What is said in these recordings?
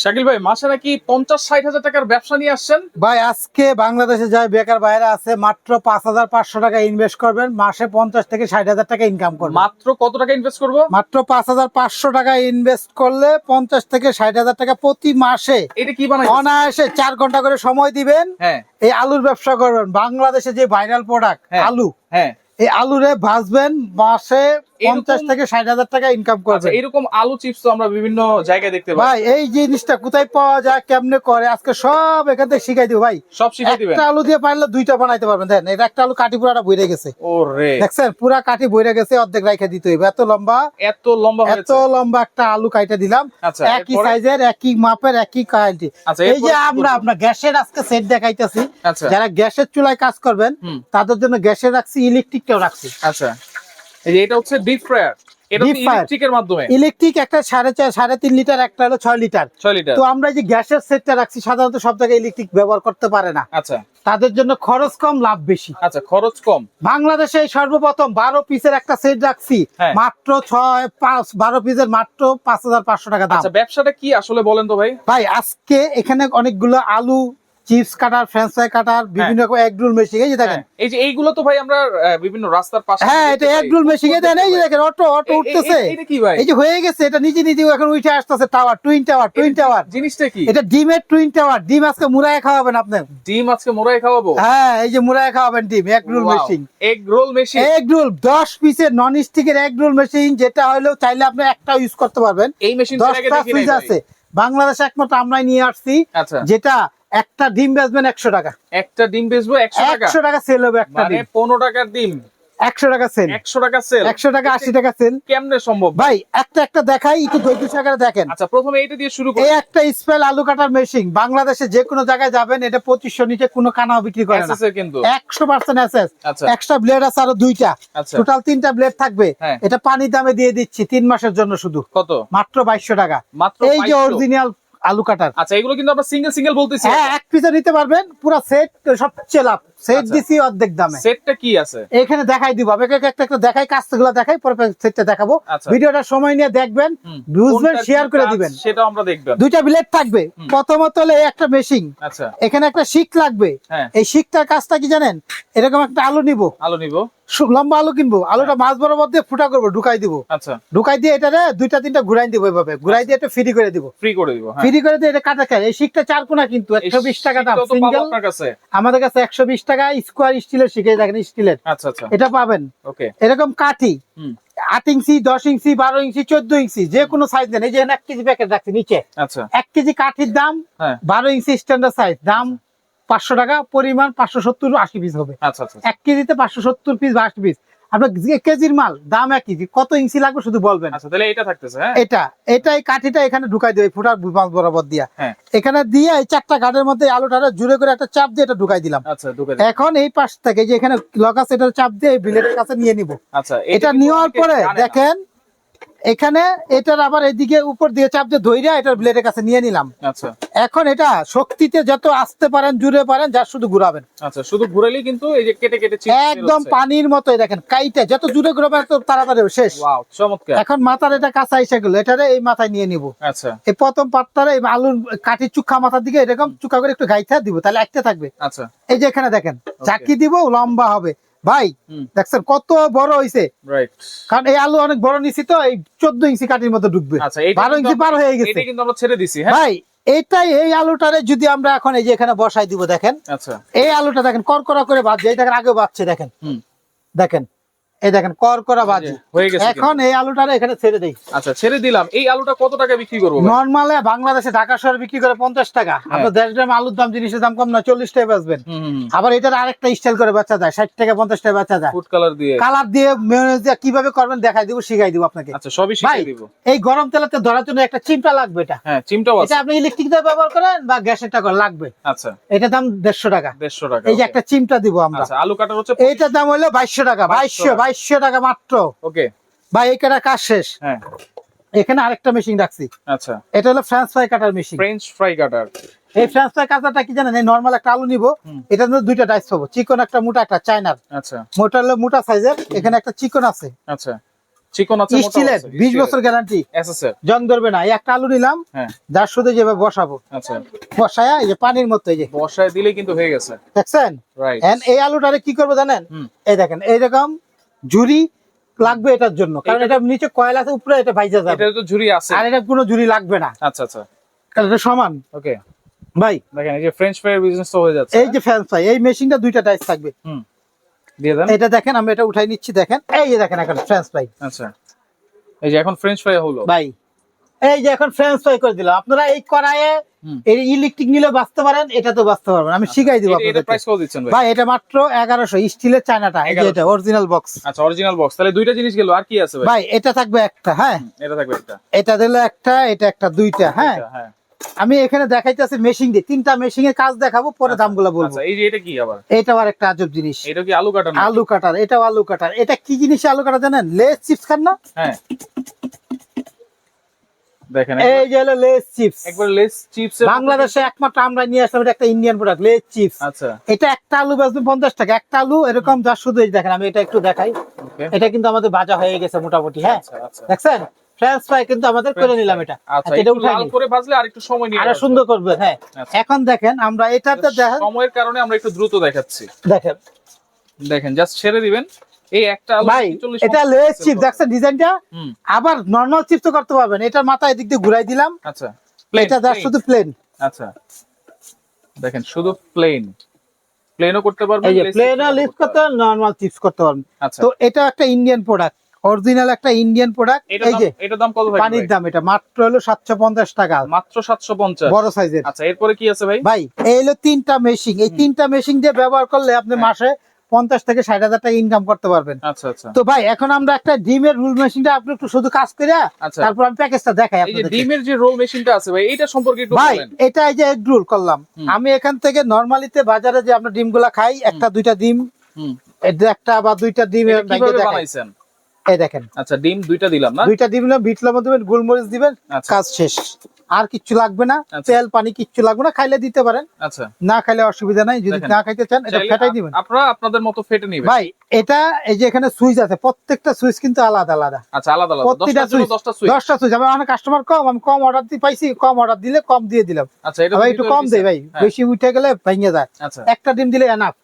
শাকিল ভাই মাসে নাকি পঞ্চাশ ষাট হাজার টাকার ব্যবসা নিয়ে আসছেন? ভাই আজকে বাংলাদেশে যাই বেকার বাইরে আছে মাত্র পাঁচ হাজার পাঁচশো টাকা ইনভেস্ট করবেন মাসে পঞ্চাশ থেকে ষাট হাজার টাকা ইনকাম করবেন। মাত্র কত টাকা ইনভেস্ট করব? মাত্র পাঁচ হাজার পাঁচশো টাকা ইনভেস্ট করলে পঞ্চাশ থেকে ষাট হাজার টাকা প্রতি মাসে এটা কি বানাই অনায়াসে চার ঘণ্টা করে সময় দিবেন। হ্যাঁ। এই আলুর ব্যবসা করবেন। বাংলাদেশে যে ভাইরাল প্রোডাক্ট হ্যাঁ। আলু হ্যাঁ। এই আলুরে ভাজবেন মাসে পঞ্চাশ থেকে ষাট হাজার টাকা ইনকাম আচ্ছা করবেন এরকম আলু চিপস তো আমরা বিভিন্ন জায়গায় দেখতে পাই ভাই এই জিনিসটা কোথায় পাওয়া যায় কেমনে করে আজকে সব এখান থেকে শিখাই দিব ভাই। সব শিখে দিবেন? একটা আলু দিয়ে পারলে দুইটা বানাইতে পারবেন দেখেন এটা একটা আলু কাটি পুরাটা বইরে গেছে। ও দেখছেন পুরা কাটি বইরে গেছে অর্ধেক রাইখে দিতে হইবে। এত লম্বা এত লম্বা এত লম্বা একটা আলু কাইটা দিলাম। আচ্ছা, একই সাইজের একই মাপের একই কোয়ালিটি আচ্ছা, এই যে আমরা আপনার গ্যাসের আজকে সেট দেখাইতেছি। যারা গ্যাসের চুলায় কাজ করবেন তাদের জন্য গ্যাসের রাখছি রাখছি। আচ্ছা। এই যে এটা হচ্ছে ডিপ ফ্রায়ার এটা Deep fryer। ইলেকট্রিকের মাধ্যমে। ইলেকট্রিক একটা সাড়ে চার সাড়ে তিন লিটার একটা হলো ছয় লিটার। ছয় লিটার। তো আমরা যে গ্যাসের সেটটা রাখছি সাধারণত সব জায়গায় ইলেকট্রিক ব্যবহার করতে পারে না। আচ্ছা। তাদের জন্য খরচ কম লাভ বেশি। আচ্ছা খরচ কম। বাংলাদেশে সর্বপ্রথম বারো পিসের একটা সেট রাখছি হ্যাঁ। মাত্র ছয় পাঁচ বারো পিসের মাত্র পাঁচ হাজার পাঁচশো টাকা দাম। আচ্ছা ব্যবসাটা কি আসলে বলেন তো ভাই? ভাই আজকে এখানে অনেকগুলো আলু chips cutter French fry cutter বিভিন্ন রকম এগ রোল মেশিন এই যে দেখেন। হ্যাঁ, এই যে এইগুলো তো ভাই আমরা বিভিন্ন রাস্তার পাশে হ্যাঁ এটা এগ রোল মেশিন এই দেখেন এই যে দেখেন অটো অটো উঠতেছে। এটা কি ভাই? এই যে হয়ে গেছে এটা নিচে নিচে এখন উঠে আসতেছে tower twin tower twin tower জিনিসটা কি? এটা ডিমের টুইন টাওয়ার ডিম আজকে মুড়ায় খাওয়াবেন আপনি। ডিম আজকে খাওয়াবো? হ্যাঁ এই যে মুড়ায় খাওয়াবেন ডিম egg roll machine egg roll machine egg roll দশ পিসের নন স্টিকের এগ রোল মেশিন যেটা হলেও চাইলে আপনি একটা ইউজ করতে পারবেন। এই মেশিন দশটা পিস আছে। বাংলাদেশে একমাত্র আমরাই নিয়ে আসছি আচ্ছা। যেটা একটা ডিম বেচবেন একশো টাকা। একটা ডিম বেচবো একশো টাকা? একশো টাকা সেল হবে একটা মানে ডিম। পনেরো টাকার ডিম। একশো টাকা সেল একশো টাকা সেল একশো টাকা আশি টাকা সেল কেমনে সম্ভব? ভাই একটা একটা দেখাই একটু ধৈর্য সহকারে দেখেন। আচ্ছা প্রথমে এইটা দিয়ে শুরু এই একটা স্পেল আলু কাটার মেশিন বাংলাদেশে যে কোনো জায়গায় যাবেন এটা পঁচিশশো নিচে কোনো কানাও বিক্রি করে না। কিন্তু। একশো পার্সেন্ট এসএস আচ্ছা। এক্সট্রা ব্লেড আছে আরও দুইটা। আচ্ছা। টোটাল তিনটা ব্লেড থাকবে। হ্যাঁ। এটা পানি দামে দিয়ে দিচ্ছি তিন মাসের জন্য শুধু। কত? মাত্র বাইশশো টাকা। মাত্র এই যে অরিজিনাল আলু কাটার। আচ্ছা এগুলো কিন্তু আমরা সিঙ্গেল সিঙ্গেল বলতেছি। হ্যাঁ এক পিসে নিতে পারবেন পুরো সেট সবচেয়ে লাভ। সেট আচ্ছা। দিছি অর্ধেক দামে। সেটটা কি আছে? এখানে দেখাই দিব। আমি একটা একটা দেখাই কাজগুলো দেখাই পরে সেটটা দেখাবো। আচ্ছা। ভিডিওটা সময় নিয়ে দেখবেন বুঝবেন শেয়ার করে দিবেন। সেটা আমরা দেখবেন দুইটা ব্লেড থাকবে। প্রথমত হলো এই একটা মেশিন আচ্ছা। এখানে একটা শিক লাগবে। হ্যাঁ। এই শিকটার কাজটা কি জানেন? এরকম একটা আলু নিব। আলো নিব। লম্বা আলু কিনবো। আলুটা মাছ বরাবর দিয়ে ফুটা করব ঢুকাই দিব। আচ্ছা। ঢুকাই দিয়ে এটা দুইটা তিনটা ঘুরাই দিব এভাবে। ঘুরাই দিয়ে এটা ফ্রি করে দিব। ফ্রি করে দিব হ্যাঁ। ফ্রি করে দিয়ে এটা কাটা খায়। এই শিকটা চার কোনা কিন্তু একশো বিশ টাকা দাম সিঙ্গেল আমাদের কাছে একশো বিশ টাকা স্কোয়ার স্টিলের শিখে দেখেন স্টিলের আচ্ছা আচ্ছা। এটা পাবেন। ওকে। এরকম কাঠি। আট ইঞ্চি দশ ইঞ্চি বারো ইঞ্চি চোদ্দ ইঞ্চি যে কোনো সাইজ দেন এই যে এক কেজি প্যাকেট রাখছি নিচে। আচ্ছা। এক কেজি কাঠির দাম হ্যাঁ। বারো ইঞ্চি স্ট্যান্ডার্ড সাইজ দাম পাঁচশো টাকা পরিমাণ পাঁচশো সত্তর আশি পিস হবে। আচ্ছা আচ্ছা এক কেজিতে পাঁচশো সত্তর পিস বা আশি পিস আপনার কেজির মাল দাম এক কেজি কত ইঞ্চি লাগবে শুধু বলবেন। আচ্ছা তাহলে এটা থাকতেছে হ্যাঁ? এটা এটাই কাঠিটা এখানে ঢুকাই দেবে ফুটার বরাবর দিয়া। হ্যাঁ। এখানে দিয়ে এই চারটা ঘাটের মধ্যে এই আলুটা জুড়ে করে একটা চাপ দিয়ে এটা ঢুকাই দিলাম। আচ্ছা। এখন এই পাশ থেকে যে এখানে লক আছে এটা চাপ দিয়ে এই বিলেটের কাছে নিয়ে নিব। আচ্ছা এটা নেওয়ার পরে দেখেন এখানে এটার আবার এদিকে উপর দিয়ে চাপ দিয়ে ধইরা এটার ব্লেডের কাছে নিয়ে নিলাম। আচ্ছা। এখন এটা শক্তিতে যত আসতে পারেন জুড়ে পারেন যা শুধু ঘুরাবেন। আচ্ছা শুধু ঘুরালেই কিন্তু এই যে কেটে কেটে একদম পানির মতোই দেখেন কাইটা। যত জুড়ে ঘুরাবেন তত তাড়াতাড়ি শেষ। ওয়াও চমৎকার। এখন মাথার এটা কাঁচা এসে গেল এটারে এই মাথায় নিয়ে নিব। আচ্ছা। এই প্রথম পাটটারে এই আলুর কাঠির চুক্কা মাথার দিকে এরকম চুক্কা করে একটু গাইথা দিব তাহলে একটা থাকবে। আচ্ছা। এই যে এখানে দেখেন চাকি দিব লম্বা হবে। ভাই দেখছেন কত বড় হয়েছে রাইট কারণ এই আলু অনেক বড় নিছি তো এই চোদ্দ ইঞ্চি কাটির মতো ঢুকবে বারো ইঞ্চি পার হয়ে গেছে। কিন্তু আমরা ছেড়ে দিছি হ্যাঁ? ভাই এটাই এই আলুটারে যদি আমরা এখন এই যে এখানে বসাই দিব দেখেন। আচ্ছা। এই আলুটা দেখেন করকরা করে বাজছে এই দেখেন আগে বাজছে দেখেন। দেখেন এই দেখেন করকরা বাজে হয়ে গেছে এখন এই আলুটারে এখানে ছেড়ে দেই। আচ্ছা ছেড়ে দিলাম। এই আলুটা কত টাকা বিক্রি করব? নর্মালে বাংলাদেশে ঢাকা শহরে বিক্রি করে পঞ্চাশ টাকা। হ্যাঁ। আপনার দেড় গ্রাম আলুর দাম জিনিসের দাম কম না চল্লিশ টাকা বেচবেন। আবার এটার আরেকটা স্টাইল করে বেচা যায় ষাট টাকা পঞ্চাশ টাকা বেচা যায়। ফুড কালার দিয়ে। কালার দিয়ে কীভাবে করবেন দেখাই দিব শিখাই দিব আপনাকে। আচ্ছা সবই দিব। এই গরম তেলাতে ধরার জন্য একটা চিমটা লাগবে এটা। হ্যাঁ চিমটাও এটা আপনি ইলেকট্রিক দিয়ে ব্যবহার করেন বা গ্যাসের টাকা লাগবে। আচ্ছা। এটা দাম দেড়শো টাকা। দেড়শো টাকা এই যে একটা চিমটা দিব আমরা। আচ্ছা আলু কাটার হচ্ছে এইটার দাম হলো বাইশশো টাকা 2200 বাইশশো বাইশশো টাকা মাত্র। ওকে ভাই এই কাজ শেষ। হ্যাঁ। এখানে আরেকটা মেশিন রাখছি। আচ্ছা। এটা হলো France fry cutter machine French fry cutter এই ফ্রান্স ফ্রাই কাটারটা কি জানেন? এই নর্মাল একটা আলু নিব। এটার মধ্যে দুইটা ডাইস পাবো চিকন একটা মোটা একটা চাইনার আচ্ছা। মোটা হলো মোটা সাইজের এখানে একটা চিকন আছে। আচ্ছা। চিকন আছে মোটাও স্টিলের আছে, বিশ steel বছর গ্যারান্টি এসএসএর জন ধরবে না। এই একটা আলু নিলাম। হ্যাঁ। যার শুধু যেভাবে বসাবো। আচ্ছা। বসায়া এই যে পানির মতো এই যে। দিলেই কিন্তু হয়ে গেছে। দেখছেন? রাইট এই আলুটারে কি করব জানেন? এই দেখেন এইরকম ঝুরি লাগবে এটার জন্য। কারণ এটা নিচে কয়েল আছে উপরে এটা ভাইজা যাবে। এটা তো ঝুরি আছে। আর এটা কোনো ঝুরি লাগবে না। আচ্ছা আচ্ছা। কারণ এটা সমান। ওকে ভাই। দেখেন এই যে ফ্রেঞ্চ ফ্রাই বিজনেস তো হয়ে যাচ্ছে। এই যে ফ্যান ফ্রাই এই মেশিনটা দুইটা টাইস থাকবে। হুম। দিয়ে দেন। এটা দেখেন আমি এটা উঠাই নিচ্ছি দেখেন। এই যে দেখেন এখন ফ্রেঞ্চ ফ্রাই আচ্ছা। এই যে এখন ফ্রেঞ্চ ফ্রাই হলো। ভাই। এই যে এখন ফ্রেঞ্চ ফ্রাই করে দিলাম। আপনারা এই কড়াইয়ে। এই ইলেকট্রিক নিলে বাঁচতে পারেন এটা তো বাঁচতে পারবেন। আমি শিখাই দিব এটা- এটা আপনাদের প্রাইস কত দিচ্ছেন ভাই? ভাই এটা মাত্র এগারোশো স্টিলের চায়নাটা এই যে এটা অরিজিনাল বক্স আচ্ছা অরিজিনাল বক্স তাহলে দুইটা জিনিস গেল আর কি আছে ভাই? ভাই এটা থাকবে একটা হ্যাঁ? এটা থাকবে একটা। এটা দিলে একটা এটা একটা দুইটা হ্যাঁ? হ্যাঁ। আমি এখানে দেখাইতেছি মেশিন দিয়ে। তিনটা মেশিন এর কাজ দেখাবো পরে দামগুলো বলব। আচ্ছা এই যে এটা কি আবার? এটাও আর একটা আজব জিনিস। এটা কি আলু কাটার আলু কাটার এটাও আলু কাটার। এটা কি জিনিস আলু কাটার জানেন? লেস চিপস খান না? হ্যাঁ। দেখেন এই যে হলো লেস চিপস। একবার লেস চিপস বাংলাদেশে একমাত্র আমরা নিয়ে আসলাম এটা একটা ইন্ডিয়ান প্রোডাক্ট লেস চিপস। আচ্ছা। এটা একটা আলু বেচবেন পঞ্চাশ টাকা একটা আলু এরকম যা শুধু এই দেখেন আমি এটা একটু দেখাই। এটা কিন্তু আমাদের ভাজা হয়ে গেছে মোটামুটি হ্যাঁ? আচ্ছা আচ্ছা। দেখছেন? ফ্রেঞ্চ ফ্রাই কিন্তু আমাদের করে নিলাম এটা। আচ্ছা এটা উঠাই লাল করে ভাজলে আর একটু সময় নিয়ে আরও সুন্দর করবে হ্যাঁ। এখন দেখেন আমরা এটাতে দেখেন সময়ের কারণে আমরা একটু দ্রুত দেখাচ্ছি। দেখেন। দেখেন জাস্ট ছেড়ে দিবেন। এই একটা ভাই এটা লেস চিপ দেখছেন ডিজাইনটা আবার নর্মাল চিপস তো করতে পারবেন। এটার মাথা এদিক দিয়ে ঘুরাই দিলাম। আচ্ছা এটা জাস্ট শুধু প্লেন আচ্ছা। দেখেন শুধু প্লেন প্লেনও করতে পারবেন এই প্লেন লিফট করতে নর্মাল চিপস করতে পারবেন। আচ্ছা। তো এটা একটা ইন্ডিয়ান প্রোডাক্ট অরিজিনাল একটা ইন্ডিয়ান প্রোডাক্ট এই যে এটা দাম কত ভাই? পানির দাম এটা। মাত্র হলো সাতশো পঞ্চাশ টাকা। মাত্র 750 বড় সাইজের আচ্ছা এরপরে কি আছে ভাই? ভাই এই হলো তিনটা মেশিন এই তিনটা মেশিন দিয়ে ব্যবহার করলে আপনি হ্যাঁ। মাসে পঞ্চাশ থেকে ষাট হাজার টাকা ইনকাম করতে পারবেন। আচ্ছা আচ্ছা। তো ভাই এখন আমরা একটা ডিমের রোল মেশিনটা আপনি একটু শুধু কাজ করে আচ্ছা। তারপর আমি প্যাকেজটা দেখাই আপনাদের ডিমের যে রোল মেশিনটা আছে ভাই এটা সম্পর্কে একটু ভাই এটা এই যে এগ রোল করলাম। আমি এখান থেকে নর্মালিতে বাজারে যে আমরা ডিমগুলা খাই একটা দুইটা ডিম একটা বা দুইটা ডিম। বানাইছেন? এই দেখেন। আচ্ছা ডিম দুইটা দিলাম না? দুইটা ডিম নিলাম বিট লবণ দিবেন গোলমরিচ দিবেন কাজ শেষ। আর কিচ্ছু লাগবে না আচ্ছা। তেল পানি কিচ্ছু লাগবে না খাইলে দিতে পারেন। আচ্ছা। না খাইলে অসুবিধা নাই যদি না খাইতে চান এটা ফেটাই দিবেন। আপনারা আপনাদের মতো ফেটে নিবেন। ভাই এটা এই যে এখানে সুইচ আছে প্রত্যেকটা সুইচ কিন্তু আলাদা আলাদা। আচ্ছা আলাদা আলাদা। জন্য সুইচ দশটা সুইচ। দশটা সুইচ। আমার অনেক কাস্টমার কম আমি কম অর্ডার দিয়ে পাইছি কম অর্ডার দিলে কম দিয়ে দিলাম। আচ্ছা এটা একটু কম দেয় ভাই হ্যাঁ, বেশি উঠে গেলে ভেঙে যায়। আচ্ছা। একটা ডিম দিলে এনাফ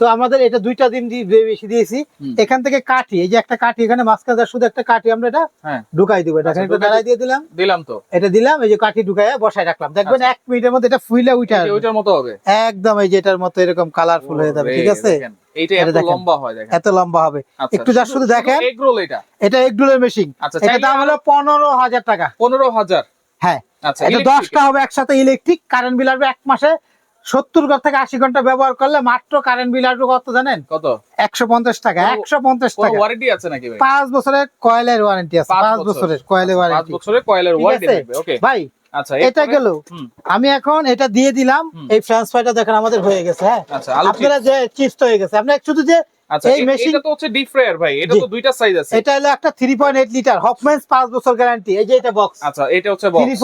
তো আমাদের এটা দুইটা দিন বেশি দিয়েছি। এখান থেকে কাঠি এই যে একটা কাঠি এখানে মাঝখানে শুধু একটা কাঠি আমরা এটা হ্যাঁ। ঢুকাই দিব। এটা আচ্ছা, দাঁড়াই দিয়ে দিলাম। দিলাম তো। এটা দিলাম এই যে কাঠি ঢুকাই বসাই রাখলাম। দেখবেন এক মিনিটের মধ্যে এটা ফুইলে উঠে আসবে। ওইটার মতো হবে। একদম এই যে এটার মতো এরকম কালারফুল হয়ে যাবে ঠিক আছে? এইটা এত লম্বা হয় দেখেন। এত লম্বা হবে। আচ্ছা, একটু যা শুধু দেখেন। এটা? এটা এগডুলের মেশিন আচ্ছা, এটা দাম হলো পনেরো হাজার টাকা। পনেরো হাজার? হ্যাঁ। আচ্ছা এটা electric দশটা হবে একসাথে ইলেকট্রিক কারেন্ট বিল আসবে এক মাসে সত্তর থেকে আশি ঘণ্টা ব্যবহার করলে মাত্র কারেন্ট বিল আসবে কত জানেন? কত? একশো পঞ্চাশ টাকা একশো পঞ্চাশ টাকা। ওয়ারেন্টি আছে নাকি পাঁচ বছরের কয়েলের ওয়ারেন্টি আছে পাঁচ বছরের কয়েলের ওয়ারেন্টি বছরের কয়েলের ওয়ারেন্টি ওকে ভাই আচ্ছা এটা গেল। আমি এখন এটা দিয়ে দিলাম এই ফ্রান্স ফ্রাইটা দেখেন আমাদের হয়ে গেছে হ্যাঁ? আচ্ছা আপনারা যে চিপস হয়ে গেছে আপনার শুধু যে আচ্ছা এই মেশিন এটা তো হচ্ছে ডিপ ফ্রায়ার ভাই এটা তো দুইটা সাইজ আছে। এটা হলো একটা three point eight litre Hoffmans পাঁচ বছর গ্যারান্টি এই যে এটা বক্স আচ্ছা এটা হচ্ছে বক্স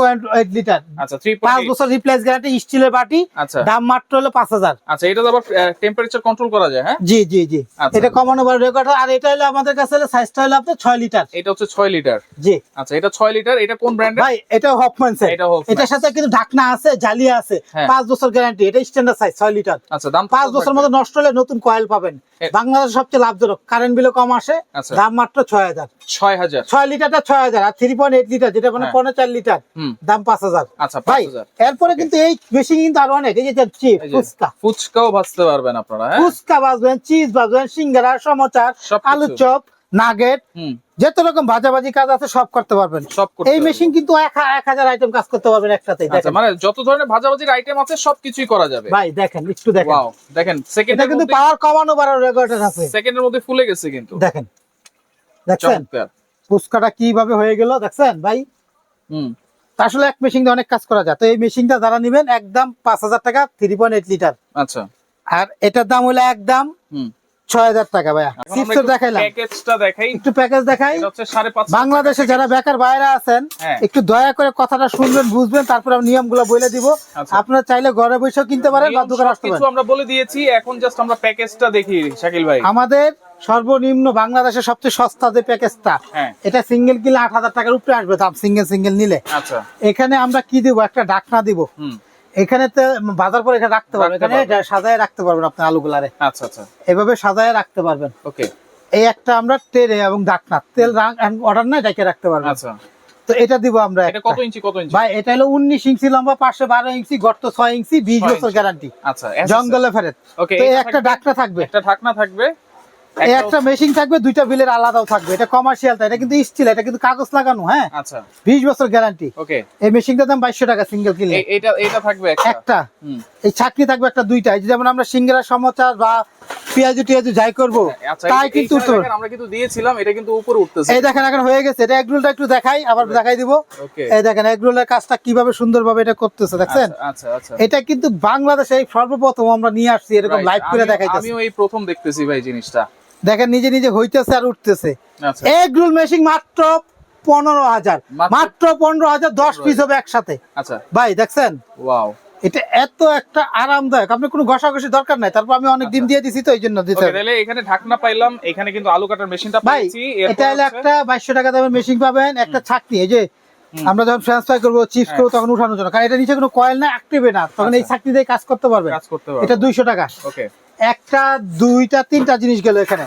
লিটার আচ্ছা 3.8 বছর রিপ্লেস গ্যারান্টি স্টিলের বাটি আচ্ছা। দাম মাত্র হলো পাঁচ হাজার। আচ্ছা এটা আবার টেম্পারেচার কন্ট্রোল করা যায় হ্যাঁ? জি জি জি। এটা কমানো রেকর্ড আর এটা হলো আমাদের কাছে হলো সাইজটা হলো আপনার ছয় লিটার এটা হচ্ছে 6 লিটার জি। আচ্ছা এটা 6 লিটার এটা কোন ব্র্যান্ডের ভাই এটা হফম্যান্স এটা। এটার সাথে কিন্তু ঢাকনা আছে জালিয়া আছে হ্যাঁ। পাঁচ বছর গ্যারান্টি এটা স্ট্যান্ডার্ড সাইজ ছয় লিটার আচ্ছা দাম পাঁচ বছর মধ্যে নষ্ট হলে নতুন কয়েল পাবেন। বাংলাদেশ সবচেয়ে লাভজনক। কারেন্ট বিলও কম আসে আচ্ছা। দাম মাত্র ছয় হাজার। 6000 ছয় লিটারটা ছয় হাজার আর থ্রি পয়েন্ট এইট লিটার যেটা মানে হ্যাঁ। পনেরো চার লিটার দাম পাঁচ হাজার। আচ্ছা ভাই এরপরে কিন্তু এই মেশিন কিন্তু আরও অনেক। এই যে চিপ ফুচকা। ফুচকাও ভাজতে পারবেন আপনারা হ্যাঁ? ফুচকা ভাজবেন চিজ ভাজবেন সিঙ্গারা সমচার আলুর আলু চপ নাগেট হুম। যত রকম ভাজাভাজি কাজ আছে সব করতে পারবেন। সব করতে এই মেশিন কিন্তু এক হাজার আইটেম কাজ করতে পারবেন একসাথে আচ্ছা মানে যত ধরনের ভাজাভাজির আইটেম আছে সবকিছুই করা যাবে। ভাই দেখেন একটু দেখেন। ওয়াও দেখেন এটা কিন্তু পাওয়ার কমানো বাড়ার রেকর্ড আছে সেকেন্ডের মধ্যে ফুলে গেছে কিন্তু। দেখেন। দেখছেন? ফুচকাটা কীভাবে হয়ে গেল দেখছেন ভাই? হুম। তা আসলে এক মেশিন দিয়ে অনেক কাজ করা যায়। তো এই মেশিনটা যারা নিবেন একদম পাঁচ হাজার টাকা থ্রি পয়েন্ট এইট লিটার আচ্ছা। আর এটার দাম হলো একদম হুম। ছয় হাজার টাকা ভাইয়া। চিপস দেখাইলাম। প্যাকেজটা দেখাই। একটু প্যাকেজ দেখাই। এটা হচ্ছে সাড়ে পাঁচ বাংলাদেশে যারা বেকার বাইরে আছেন হ্যাঁ। একটু দয়া করে কথাটা শুনবেন বুঝবেন তারপর আমি নিয়মগুলো বলে দিব। আচ্ছা। আপনারা চাইলে ঘরে বসেও কিনতে পারেন বা দোকানে আসতে পারেন। আমরা বলে দিয়েছি এখন জাস্ট আমরা প্যাকেজটা দেখি শাকিল ভাই। আমাদের সর্বনিম্ন বাংলাদেশের সবচেয়ে সস্তা যে প্যাকেজটা। এটা সিঙ্গেল কিনলে আট হাজার টাকার উপরে আসবে দাম সিঙ্গেল সিঙ্গেল নিলে। আচ্ছা। এখানে আমরা কি দিব? একটা ডাকনা দিব। এখানে তো বাজার পরে এখানে রাখতে পারবেন। এখানে সাজায় রাখতে পারবেন আপনি আলুগুলারে। আচ্ছা আচ্ছা। এভাবে সাজায় রাখতে পারবেন। ওকে। এই একটা আমরা টেরে এবং ডাকনা তেল অর্ডার নাই ডাকে রাখতে পারবেন। আচ্ছা। তো এটা দিব আমরা এটা কত ইঞ্চি কত ইঞ্চি? ভাই এটা হলো উনিশ ইঞ্চি লম্বা পাঁচশো বারো ইঞ্চি গর্ত ছয় ইঞ্চি বিশ ছয় বছর গ্যারান্টি আচ্ছা জঙ্গলে ফেরত। ওকে তো এই একটা ডাকনা থাকবে। একটা ঢাকনা থাকবে। একটা মেশিন থাকবে দুইটা বিলের আলাদাও থাকবে। এটা কমার্শিয়াল এটা কিন্তু স্টিল এটা কিন্তু কাগজ লাগানো হ্যাঁ? আচ্ছা। বিশ বছর গ্যারান্টি ওকে এই মেশিনটার দাম বাইশশো টাকা সিঙ্গেল কিনলে। এটা এটা থাকবে একটা? এই ছাকনি থাকবে একটা দুইটা। এই যে যেমন আমরা সিঙ্গারা সমোচা বা পেঁয়াজু টিয়াজু যাই করব আচ্ছা তাই কিন্তু উঠতে আমরা কিন্তু দিয়েছিলাম এটা কিন্তু উপরে উঠতেছে। এই দেখেন এখন হয়ে গেছে। এটা এগরোলটা একটু দেখাই আবার দেখাই দিব। ওকে এই দেখেন এগরোলের কাজটা কীভাবে সুন্দরভাবে এটা করতেছে দেখছেন? আচ্ছা আচ্ছা এটা কিন্তু বাংলাদেশে এই সর্বপ্রথম আমরা নিয়ে আসছি এরকম লাইভ করে দেখাইতেছি। আমিও এই প্রথম দেখতেছি ভাই জিনিসটা। দেখেন নিজে নিজে হইতেছে আর উঠতেছে। আচ্ছা। এগরোল মেশিন মাত্র পনেরো হাজার। মাত্র- পনেরো হাজার দশ পিস হবে একসাথে। আচ্ছা। ভাই দেখছেন? এটা এত একটা আরামদায়ক। আপনি কোনো ঘষাঘষি দরকার নাই। তারপর আমি অনেক ডিম দিয়ে দিছি তো এই জন্য দিতে তাহলে এখানে ঢাকনা পাইলাম। এখানে কিন্তু আলু কাটার মেশিনটা ভাই এটা হলো একটা বাইশশো টাকা দামের মেশিন পাবেন একটা ছাকনি। এই যে আমরা যখন ফ্রেঞ্চ ফ্রাই করব চিপস হ্যাঁ। করব তখন উঠানোর জন্য। কারণ এটা নিচে কোনো কয়েল না অ্যাক্টিভে না। তখন এই আচ্ছা। ছাকনি দিয়ে কাজ করতে পারবে কাজ করতে পারবে এটা দুইশো টাকা। ওকে। একটা দুইটা তিনটা জিনিস গেল এখানে।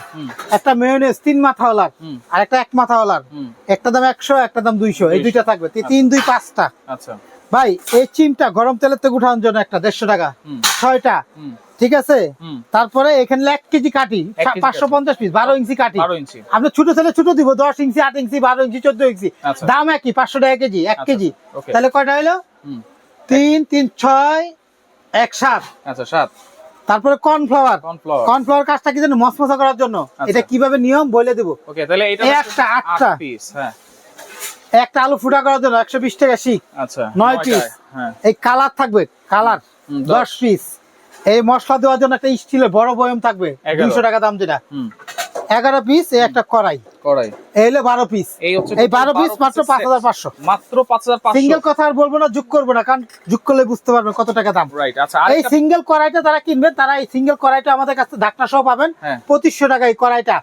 একটা মেয়নেজ তিন মাথাওয়ালার হুম। আর একটা এক মাথাওয়ালার। হুম। একটা দাম একশো একটা দাম দুইশো এই দুইটা থাকবে। তিন দুই পাঁচটা। আচ্ছা। ভাই এই চিমটা গরম তেলের থেকে উঠানোর জন্য একটা দেড়শো টাকা। ছয়টা। ঠিক আছে? তারপরে এখানে এক কেজি কাটি। পাঁচশো পঞ্চাশ পিস বারো ইঞ্চি কাটি। আপনি ছোট ছেলে ছোট দিব দশ ইঞ্চি আট ইঞ্চি বারো ইঞ্চি চোদ্দ ইঞ্চি। আচ্ছা। দাম একই পাঁচশো টাকা কেজি এক আচ্ছা, কেজি। তাহলে কয়টা হলো হুম। তিন তিন ছয় এক সাত। আচ্ছা সাত। তারপরে কর্নফ্লাওয়ার। কর্নফ্লাওয়ার। কাজটা কি জানো? মশমশা করার জন্য। আচ্ছা। এটা কীভাবে নিয়ম বলে দেবো। ওকে তাহলে এটা একটা, আটটা। পিস হ্যাঁ। একটা আলু ফুটা করার জন্য একশো বিশ টাকা শিখ আচ্ছা নয় পিস হ্যাঁ। এই কালার থাকবে কালার। দশ। পিস এই মশলা দেওয়ার জন্য একটা স্টিলের বড় বয়ম থাকবে। দুইশো টাকা দাম যেটা। এগারো পিস এই একটা কড়াই। কড়াই। এই হলো বারো পিস এই হচ্ছে এই বারো পিস মাত্র পাঁচ হাজার পাঁচশো। মাত্র পাঁচ হাজার পাঁচশো। সিঙ্গেল কথা আর বলব না যোগ করব না কারণ যোগ করলে বুঝতে পারবেন কত টাকা দাম। রাইট আচ্ছা এই সিঙ্গেল কড়াইটা তারা কিনবেন তারা এই সিঙ্গেল কড়াইটা আমাদের কাছে ঢাকনা সহ পাবেন। হ্যাঁ। পঁচিশশো টাকা এই কড়াইটা?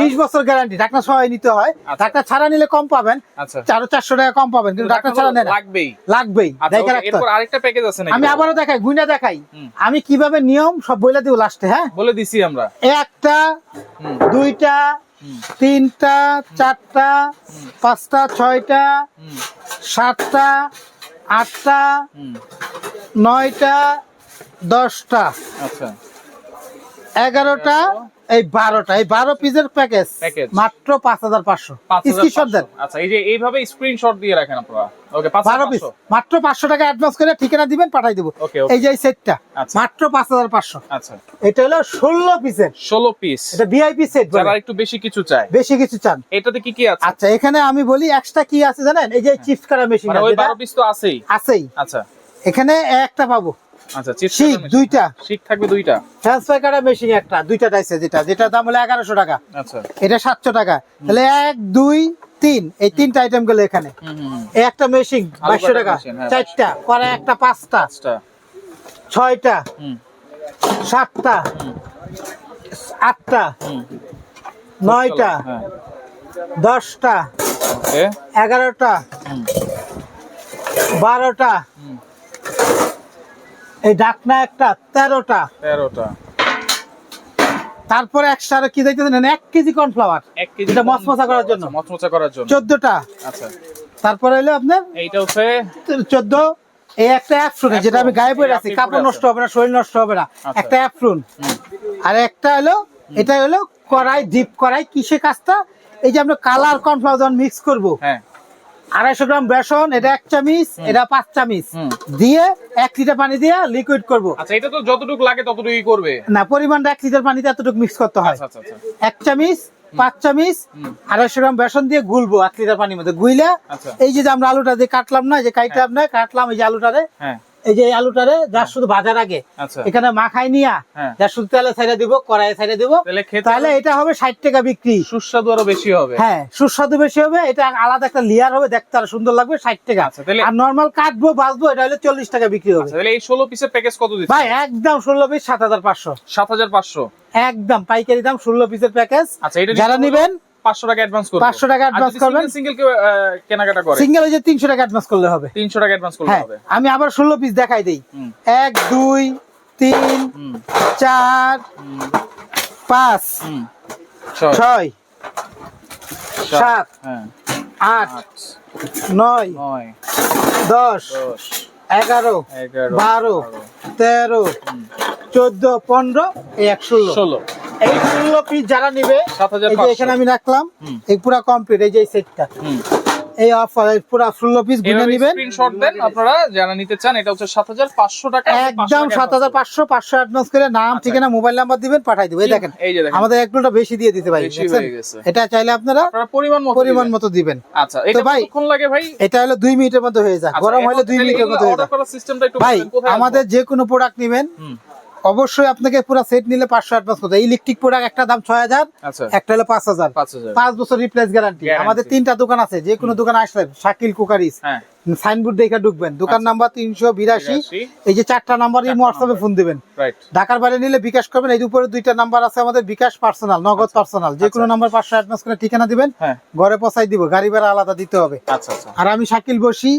বিশ বছর গ্যারান্টি ঢাকনা সহ নিতে হয়। আচ্ছা। ঢাকনা ছাড়া নিলে কম পাবেন। আচ্ছা। চারো চারশো টাকা কম পাবেন কিন্তু ঢাকনা ছাড়া নেন লাগবেই। লাগবেই আচ্ছা আরেকটা প্যাকেজ আছে নাকি? আমি আবারও দেখাই গুইনা দেখাই। আমি কীভাবে নিয়ম সব বলে দিব লাস্টে হ্যাঁ? বলে দিছি আমরা। একটা হুম। দুইটা তিনটা চারটা পাঁচটা ছয়টা সাতটা আটটা নয়টা দশটা। আচ্ছা। এগারোটা এই বারোটা এই বারো পিসের প্যাকেজ মাত্র পাঁচ হাজার পাঁচশো। স্ক্রিনশট দেন। আচ্ছা এই যে এইভাবে স্ক্রিনশট দিয়ে রাখেন আপনারা? বারো পিস মাত্র পাঁচশো টাকা অ্যাডভান্স করে ঠিকানা দিবেন পাঠাই দিব. এই যে সেটটা আচ্ছা। মাত্র পাঁচ হাজার পাঁচশো। আচ্ছা। এটা হলো ষোলো পিসের ষোলো পিস এটা ভিআইপি সেট যারা একটু বেশি কিছু চায়। বেশি কিছু চান। এটাতে কি কি আছে? আচ্ছা এখানে আমি বলি এক্সট্রা কি আছে জানেন? এই যে চিপস করা মেশিন ওই বারো পিস তো আছেই। আছেই। আচ্ছা। এখানে একটা পাবো। আচ্ছা শিক দুইটা। শিক থাকবে দুইটা? ট্রান্সফার মেশিন একটা দুইটা ডাইসে যেটা। যেটার দাম হলো এগারোশো টাকা। আচ্ছা। এটা সাতশো টাকা। তাহলে এক দুই তিন এই তিনটা আইটেমগুলো এখানে। একটা মেশিন বাইশশো টাকা। হ্যাঁ, চারটা পরে একটা পাঁচটা। ছয়টা। সাতটা। আটটা। নয়টা। হ্যাঁ। দশটা। এগারোটা। বারোটা। এই ডাকনা একটা তেরোটা। তেরোটা। তারপরে একশো আরও কি দেখতে জানেন? এক কেজি কর্নফ্লাওয়ার এক কেজি এটা মচমচা করার জন্য। মচমচা করার জন্য। চোদ্দটা। আচ্ছা। তারপরে হলো আপনার এইটা হচ্ছে চোদ্দ। এই একটা অ্যাপফ্রুন যেটা আমি গায়ে পরে আছি কাপড় নষ্ট হবে না শরীর নষ্ট হবে না। আচ্ছা। একটা অ্যাপফ্রুন হুম, আর একটা হলো এটা হলো কড়াই ডিপ কড়াই কিসে কাজটা? এই যে আমরা কালার কর্নফ্লাওয়ার মিক্স করব হ্যাঁ। আড়াইশো গ্রাম বেসন এটা এক চামিচ এটা পাঁচ চামিচ। দিয়ে এক লিটার পানি দিয়ে লিকুইড করব। আচ্ছা এটা তো যতটুকু লাগে ততটুকুই করবে? না পরিমাণটা এক লিটার পানিতে এতটুকু মিক্স করতে হয়। আচ্ছা আচ্ছা এক চামিচ পাঁচ চামিচ আড়াইশো গ্রাম বেসন দিয়ে গুলবো এক লিটার পানির মধ্যে। গুইলা। এই যে যে আমরা আলুটা দিয়ে কাটলাম না যে কাটলাম না কাটলাম এই যে আলুটা হ্যাঁ। এই যে আলুটারে যা শুধু ভাজার আগে। আচ্ছা। এখানে মাখাই নিয়া হ্যাঁ। যা শুধু তেলে ছাইড়া দিব কড়াইয়ে ছাইড়া দিব। তাহলে এটা হবে ষাট টাকা বিক্রি। সুস্বাদু আরও বেশি হবে। হ্যাঁ সুস্বাদু বেশি হবে। এটা আলাদা একটা লেয়ার হবে দেখতে আরও সুন্দর লাগবে ষাট টাকা। আচ্ছা, তাহলে- আর নর্মাল কাটবো বাঁচবো এটা হলে চল্লিশ টাকা বিক্রি হবে। আচ্ছা তাহলে এই ষোলো পিসের প্যাকেজ কত দিচ্ছে ভাই একদম ষোলো পিস সাত হাজার পাঁচশো। সাত হাজার পাঁচশো। একদম পাইকারি দাম ষোলো পিসের প্যাকেজ আচ্ছা এটা যারা নিবেন পাঁচশো টাকা অ্যাডভান্স করবে। 500 টাকা advance করবেন। সিঙ্গেল কেউ কেনাকাটা করে। সিঙ্গেল ওই যে তিনশো টাকা অ্যাডভান্স করলে হবে। তিনশো টাকা অ্যাডভান্স করলে হ্যাঁ হবে। আমি আবার ষোলো পিস দেখাই দিই। দুই তিন চার পাঁচ হুম। ছয়। ছয় সাত। হ্যাঁ। আট আট। নয় নয়। দশ দশ। এগারো এগারো। বারো বারো, তেরো হুম, চোদ্দ পনেরো এই এক ষোলো। ষোলো। এই ষোলো পিস যারা নিবে এখানে আমি রাখলাম এই পুরা কমপ্লিট এই যে সেটটা এই অফার পুরা ষোলো পিস গুনে নিবেন। স্ক্রিনশট দেন আপনারা যারা নিতে চান এটা হচ্ছে সাত হাজার পাঁচশো টাকা একদম টাকা সাত হাজার পাঁচশো পাঁচশো অ্যাডভান্স করে নাম আচ্ছা। ঠিকানা মোবাইল নাম্বার দিবেন পাঠাই দেবো। এই দেখেন এই যে দেখেন। আমাদের একটুটা বেশি দিয়ে দিতে দেখছেন? এটা চাইলে আপনারা পরিমাণ মতো পরিমাণ দিবেন। মতো দিবেন। আচ্ছা এটা ভাই- কতক্ষণ লাগে ভাই? এটা হলো দুই মিনিটের মধ্যে হয়ে যায় আচ্ছা, গরম হলে দুই মিনিটের এগুলো মধ্যে হয়ে যায় করার সিস্টেমটা একটু ভাই আমাদের যে কোনো প্রোডাক্ট নিবেন। অবশ্যই আপনাকে পুরো সেট নিলে পাঁচশো অ্যাডভান্স করতে ইলেকট্রিক প্রোডাক্ট একটা দাম ছয় হাজার আচ্ছা। একটা হলো পাঁচ হাজার। পাঁচ বছর রিপ্লেস গ্যারান্টি আমাদের তিনটা দোকান আছে যে কোনো দোকান আসলে শাকিল কুকারিস হ্যাঁ। সাইনবোর্ড দেখে ঢুকবেন। দোকান আচ্ছা। নাম্বার তিনশো বিরাশি। এই যে চারটা নাম্বার এই হোয়াটসঅ্যাপে ফোন দিবেন। ঢাকার বাইরে নিলে বিকাশ করবেন এই উপরে দুইটা নাম্বার আছে আমাদের বিকাশ পার্সোনাল নগদ পার্সোনাল যে কোনো নাম্বার পাঁচশো অ্যাডভান্স করে ঠিকানা দিবেন হ্যাঁ। ঘরে পৌঁছাই দিব গাড়ি ভাড়া আলাদা দিতে হবে। আচ্ছা আচ্ছা। আর আমি শাকিল বসি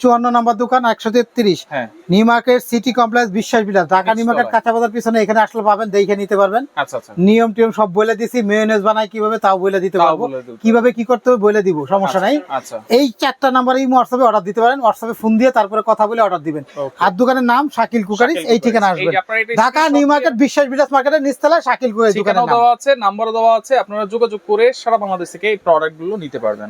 চুয়ান্ন নাম্বার দোকান একশো তেত্রিশ। হ্যাঁ। নিউ মার্কেট সিটি কমপ্লেক্স বিশ্বাস বিলাস। ঢাকা নিউ মার্কেট কাঁচা বাজার পিছনে এখানে আসলে পাবেন দেখে নিতে পারবেন। আচ্ছা আচ্ছা। নিয়ম টিয়ম সব বলে দিছি মেয়নেজ বানাই কীভাবে তাও বলে দিতে পারব। কীভাবে কি করতে হবে বলে দিব সমস্যা নাই। আচ্ছা। এই চারটা নাম্বারে হোয়াটসঅ্যাপে অর্ডার দিতে পারেন হোয়াটসঅ্যাপে ফোন দিয়ে তারপরে কথা বলে অর্ডার দিবেন। আর দোকানের নাম শাকিল শাকিল এই ঠিকানা। এই এটা ঢাকা নিউ মার্কেট বিশ্বাস বিলাস মার্কেটের নিচতলায় শাকিল ঠিকানাও নাম। দেওয়া আছে নাম্বারও দেওয়া আছে আপনারা যোগাযোগ করে সারা বাংলাদেশ থেকে এই প্রোডাক্টগুলো নিতে পারবেন।